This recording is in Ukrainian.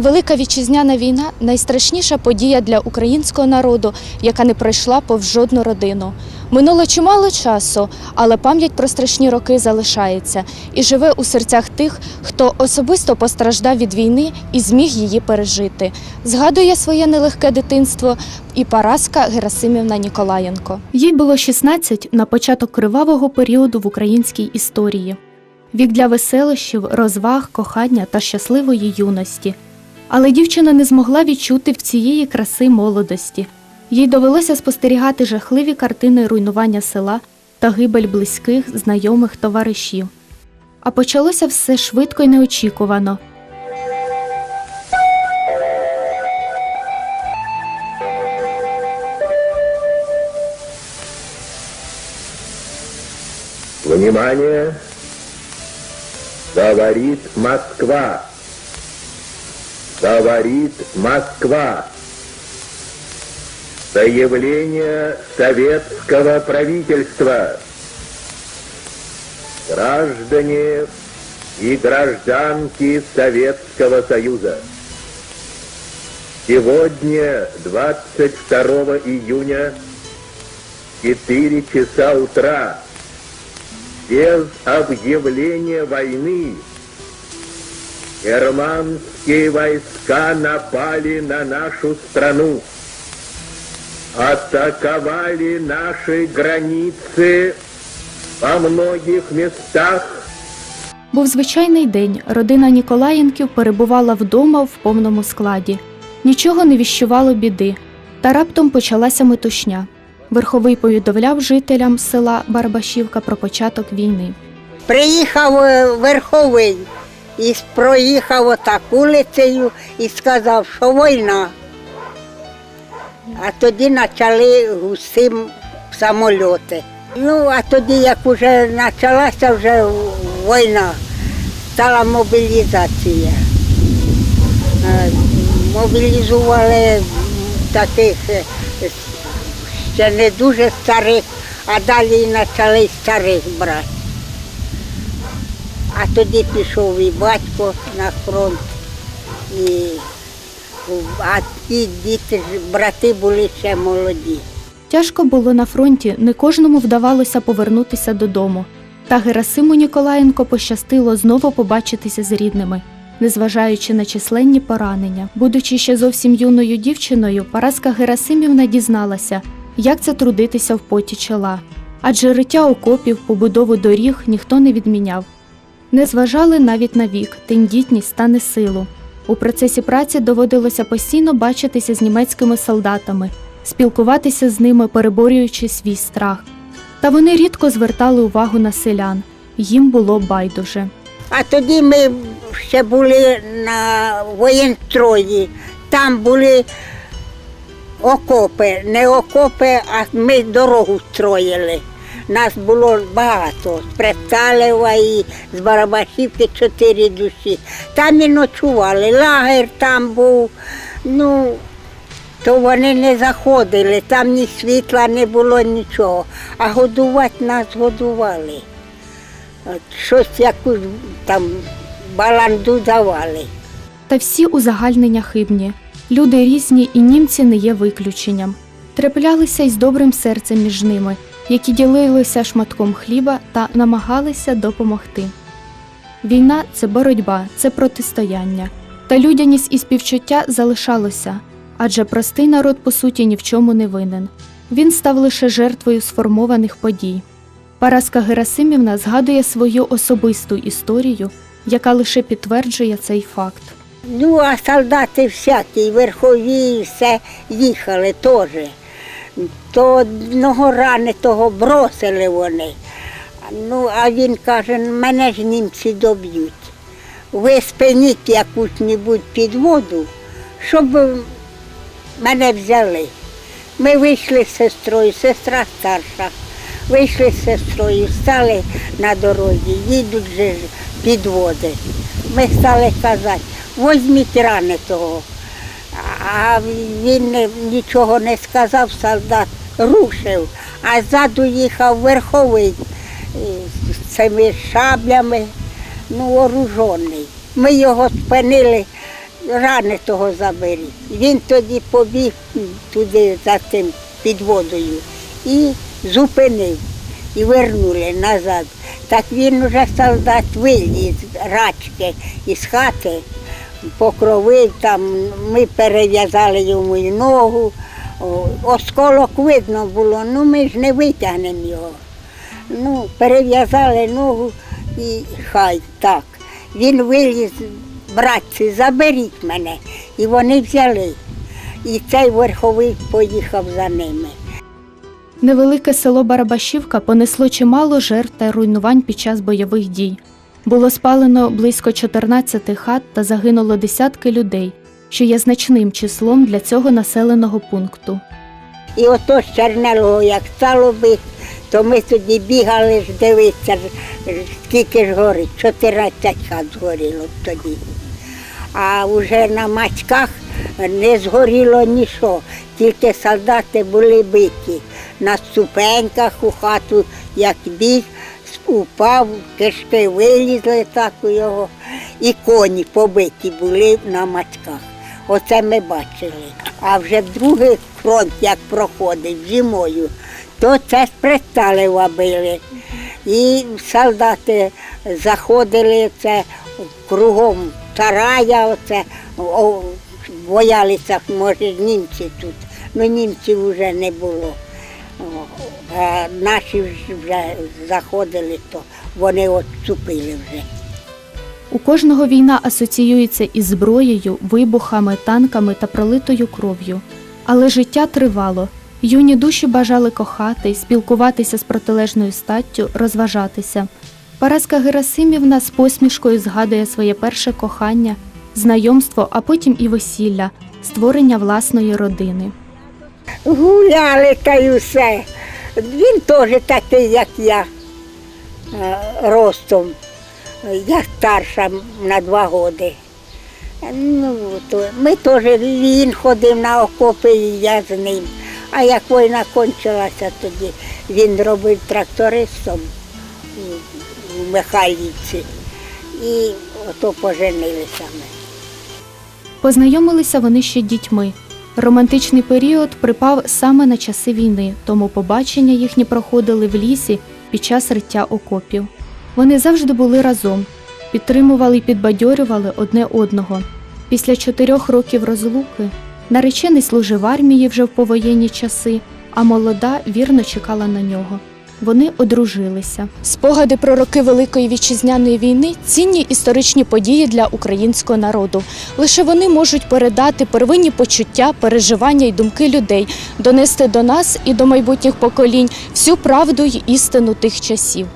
Велика вітчизняна війна найстрашніша подія для українського народу, яка не пройшла повз жодну родину. Минуло чимало часу, але пам'ять про страшні роки залишається і живе у серцях тих, хто особисто постраждав від війни і зміг її пережити. Згадує своє нелегке дитинство і Параска Герасимівна Ніколаєнко. Їй було 16 на початок кривавого періоду в українській історії. Вік для веселощів, розваг, кохання та щасливої юності. Але дівчина не змогла відчути в цієї краси молодості. Їй довелося спостерігати жахливі картини руйнування села та гибель близьких, знайомих товаришів. А почалося все швидко й неочікувано. Внимание! Говорит Москва. Говорит Москва. Заявление советского правительства. Граждане и гражданки Советского Союза. Сегодня, 22 июня, 4 часа утра, без объявления войны германские войска напали на нашу страну, атаковали наши границы во многих местах Був звичайний день. Родина Ніколаєнків перебувала вдома в повному складі. Нічого не віщувало біди. Та раптом почалася метушня. Верховий повідомляв жителям села Барбашівка про початок війни. Приїхав е, верховий і проїхав отак вулицею і сказав, що війна. А тоді почали усім самольоти. Ну, а тоді, як вже почалася вже війна, стала мобілізація. Е, Мобілізували таких е, ще не дуже старих, а далі почали старих брати. А тоді пішов і батько на фронт, і, а ті діти, брати були ще молоді. Тяжко було на фронті, не кожному вдавалося повернутися додому. Та Герасиму Ніколаєнко пощастило знову побачитися з рідними, незважаючи на численні поранення. Будучи ще зовсім юною дівчиною, Параска Герасимівна дізналася, як це трудитися в поті чола. Адже риття окопів, побудову доріг ніхто не відміняв. Не зважали навіть на вік, тендітність та несилу. У процесі праці доводилося постійно бачитися з німецькими солдатами, спілкуватися з ними, переборюючи свій страх. Та вони рідко звертали увагу на селян, їм було байдуже. А тоді ми ще були на воєнстрої. Там були окопи, не окопи, а ми дорогу строїли. Нас було багато з Престалева і з Барабашівки чотири душі. Там і ночували, лагер там був. Ну, то вони не заходили, там ні світла не було нічого. А годувати нас годували. От Щось якусь там баланду давали. Та всі узагальнення хибні. Люди різні і німці не є виключенням. Траплялися й з добрим серцем між ними, які ділилися шматком хліба та намагалися допомогти. Війна це боротьба, це протистояння. Та людяність і співчуття залишалося, адже простий народ по суті ні в чому не винен. Він став лише жертвою сформованих подій. Параска Герасимівна згадує свою особисту історію, яка лише підтверджує цей факт. Ну, а солдати всякі, верхові, все їхали теж. То одного ранитого бросили вони. Ну, а він каже, мене ж німці доб'ють. Ви спиніть якусь-небудь підводу, щоб мене взяли. Ми вийшли з сестрою, сестра старша. Вийшли з сестрою, стали на дорозі, їдуть же підводи. Ми стали казати, візьміть ранитого. А він нічого не сказав, солдат рушив, а ззаду їхав верховий з цими шаблями, ну, оружений. Ми його спинили, рани того заберіть. Він тоді побіг туди за тим під водою і зупинив. І вернули назад. Так він уже солдат виліз рачки із хати, покровив там, ми перев'язали йому й ногу. Осколок видно було, ну ми ж не витягнемо його. Ну, перев'язали ногу і хай так. Він виліз, братці, заберіть мене. І вони взяли. І цей верховий поїхав за ними. Невелике село Барабашівка понесло чимало жертв та руйнувань під час бойових дій. Було спалено близько 14 хат та загинуло десятки людей, що є значним числом для цього населеного пункту. І ото з Чернелого як стало бити, то ми тоді бігали ж дивитися, скільки ж горить, 14 хат згоріло тоді. А вже на мачках не згоріло нічого, тільки солдати були биті. На ступеньках у хату, як біг, упав, кишки вилізли так у його, і коні побиті були на мачках. Оце ми бачили. А вже другий фронт, як проходив зимою, то це з Присталева били. І солдати заходили це кругом тарая, оце, боялися, може, німці тут. Ну німців вже не було. Наші вже заходили, то вони відступили вже. У кожного війна асоціюється із зброєю, вибухами, танками та пролитою кров'ю. Але життя тривало. Юні душі бажали кохати, спілкуватися з протилежною статтю, розважатися. Параска Герасимівна з посмішкою згадує своє перше кохання, знайомство, а потім і весілля, створення власної родини. Гуляли та й усе. Він теж такий, як я, е, ростом. Я старша на два роки. Ну, то ми теж він ходив на окопи, і я з ним. А як війна кончилася тоді, він робив трактористом у Михайлівці. І ото поженилися ми. Познайомилися вони ще дітьми. Романтичний період припав саме на часи війни, тому побачення їхні проходили в лісі під час риття окопів. Вони завжди були разом, підтримували і підбадьорювали одне одного. Після чотирьох років розлуки наречений служив армії вже в повоєнні часи, а молода вірно чекала на нього. Вони одружилися. Спогади про роки Великої вітчизняної війни цінні історичні події для українського народу. Лише вони можуть передати первинні почуття, переживання й думки людей, донести до нас і до майбутніх поколінь всю правду й істину тих часів.